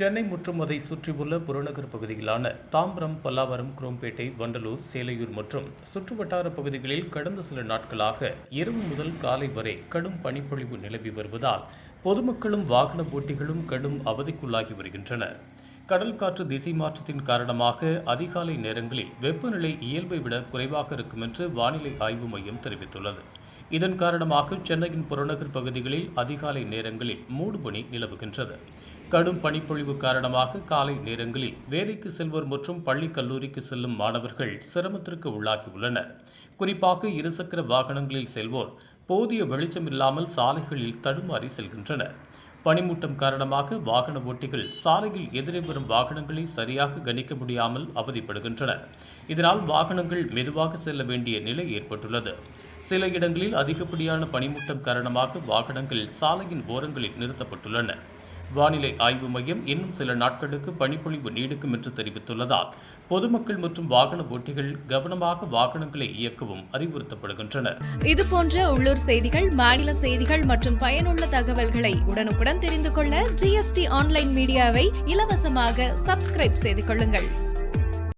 சென்னை மற்றும் அதை சுற்றியுள்ள புறநகர் பகுதிகளான தாம்பரம் பல்லாவரம் குரோம்பேட்டை வண்டலூர் சேலையூர் மற்றும் சுற்றுவட்டார பகுதிகளில் கடந்த சில நாட்களாக இரவு முதல் காலை வரை கடும் பனிப்பொழிவு நிலவி வருவதால் பொதுமக்களும் வாகன போட்டிகளும் கடும் அவதிக்குள்ளாகி வருகின்றனர். கடல் காற்று திசை மாற்றத்தின் காரணமாக அதிகாலை நேரங்களில் வெப்பநிலை இயல்பை விட குறைவாக இருக்கும் என்று வானிலை ஆய்வு மையம் தெரிவித்துள்ளது. இதன் காரணமாக சென்னையின் புறநகர் பகுதிகளில் அதிகாலை நேரங்களில் மூடுபனி நிலவுகின்றது. கடும் பனிப்பொழிவு காரணமாக காலை நேரங்களில் வேலைக்கு செல்வோர் மற்றும் பள்ளி கல்லூரிக்கு செல்லும் மாணவர்கள் சிரமத்திற்கு உள்ளாகியுள்ளனர். குறிப்பாக இருசக்கர வாகனங்களில் செல்வோர் போதிய வெளிச்சம் இல்லாமல் சாலைகளில் தடுமாறி செல்கின்றனர். பனிமூட்டம் காரணமாக வாகன ஓட்டிகள் சாலையில் எதிரே வரும் வாகனங்களை சரியாக கணிக்க முடியாமல் அவதிப்படுகின்றனர். இதனால் வாகனங்கள் மெதுவாக செல்ல வேண்டிய நிலை ஏற்பட்டுள்ளது. சில இடங்களில் அதிகப்படியான பனிமூட்டம் காரணமாக வாகனங்கள் சாலையின் ஓரங்களில் நிறுத்தப்பட்டுள்ளன. வானிலை ஆய்வு மையம் இன்னும் சில நாட்களுக்கு பனிப்பொழிவு நீடிக்கும் என்று தெரிவித்துள்ளதால் பொதுமக்கள் மற்றும் வாகன ஓட்டிகள் கவனமாக வாகனங்களை இயக்கவும் அறிவுறுத்தப்படுகின்றனர். இது போன்ற உள்ளூர் செய்திகள் மாநில செய்திகள் மற்றும் பயனுள்ள தகவல்களை உடனுக்குடன் தெரிந்து கொள்ள ஜிஎஸ்டி ஆன்லைன் மீடியாவை இலவசமாக சப்ஸ்கிரைப் செய்து கொள்ளுங்கள்.